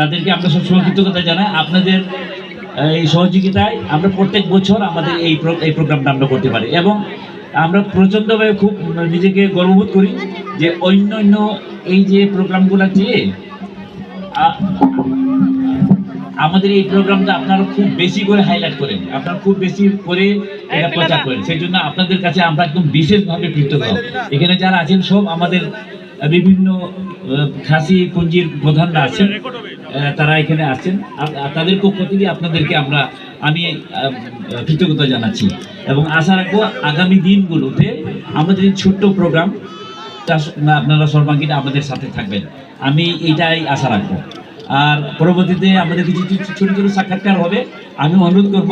তাদেরকে আমরা সবসময় কৃতজ্ঞতা জানাই। আপনাদের এই সহযোগিতায় আমরা প্রত্যেক বছর আমাদের এই এই প্রোগ্রামটা আমরা করতে পারি। এবং আমরা প্রচণ্ডভাবে খুব নিজেকে গর্ববোধ করি যে অন্য অন্য এই যে প্রোগ্রামগুলো আ- আমাদের এই প্রোগ্রামটা আপনারা খুব বেশি করে হাইলাইট করেন। আপনারা খুব বেশি করে এটা প্রচার করেন। সেই জন্য আপনাদের কাছে আমরা একদম বিশেষভাবে কৃতজ্ঞ। এখানে যারা আছেন সব আমাদের বিভিন্ন খাসি পুঞ্জির প্রধানরা আছেন। তারা এখানে আসছেন। তাদের পক্ষ থেকে আপনাদেরকে আমরা, আমি কৃতজ্ঞতা জানাচ্ছি। এবং আশা রাখব আগামী দিনগুলোতে আমাদের ছোট্ট প্রোগ্রাম আপনারা সর্বাঙ্গীন আমাদের সাথে থাকবেন। আমি এটাই আশা রাখব। আর পরবর্তীতে আমাদের কিছু ছোট ছোট সাক্ষাৎকার হবে। আমি অনুরোধ করব,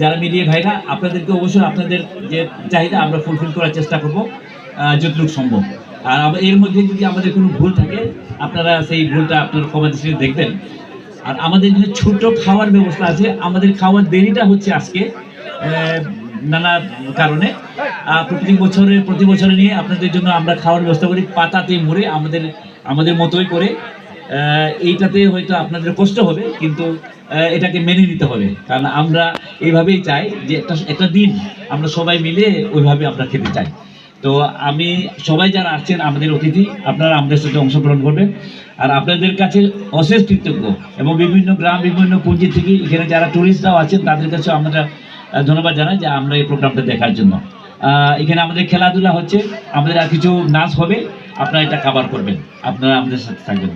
যারা মিডিয়া ভাইরা, আপনাদেরকে অবশ্যই আপনাদের যে চাহিদা, আমরা ফুলফিল করার চেষ্টা করব। যতটুকু সম্ভব। আর এর মধ্যে যদি আমাদের কোনো ভুল থাকে, আপনারা সেই ভুলটা আপনার ক্ষমা দৃষ্টিতে দেখবেন। আর আমাদের এখানে ছোট খাওয়ার ব্যবস্থা আছে, আমাদের খাওয়ার দেরিটা হচ্ছে আজকে নানা কারণে। প্রতি বছরে প্রতি বছরে নিয়ে আপনাদের জন্য আমরা খাওয়ার ব্যবস্থা করি, পাতাতে মুড়ে আমাদের আমাদের মতোই করে। এইটাতে হয়তো আপনাদের কষ্ট হবে, কিন্তু এটাকে মেনে নিতে হবে। কারণ আমরা এইভাবেই চাই যে একটা একটা দিন আমরা সবাই মিলে ওইভাবে আমরা খেতে চাই। তো আমি, সবাই যারা আসছেন, আমাদের অতিথি, আপনারা আমাদের সাথে অংশগ্রহণ করবেন। আর আপনাদের কাছে অশেষ কৃতজ্ঞ এবং বিভিন্ন গ্রাম, বিভিন্ন পুঁজি থেকে এখানে যারা টুরিস্টরাও আছেন, তাদের কাছেও আমরা ধন্যবাদ জানাই যে আমরা এই প্রোগ্রামটা দেখার জন্য। এখানে আমাদের খেলাধুলা হচ্ছে, আমাদের আর কিছু নাচ হবে, আপনারা এটা কাভার করবেন। আপনারা আমাদের সাথে থাকবেন।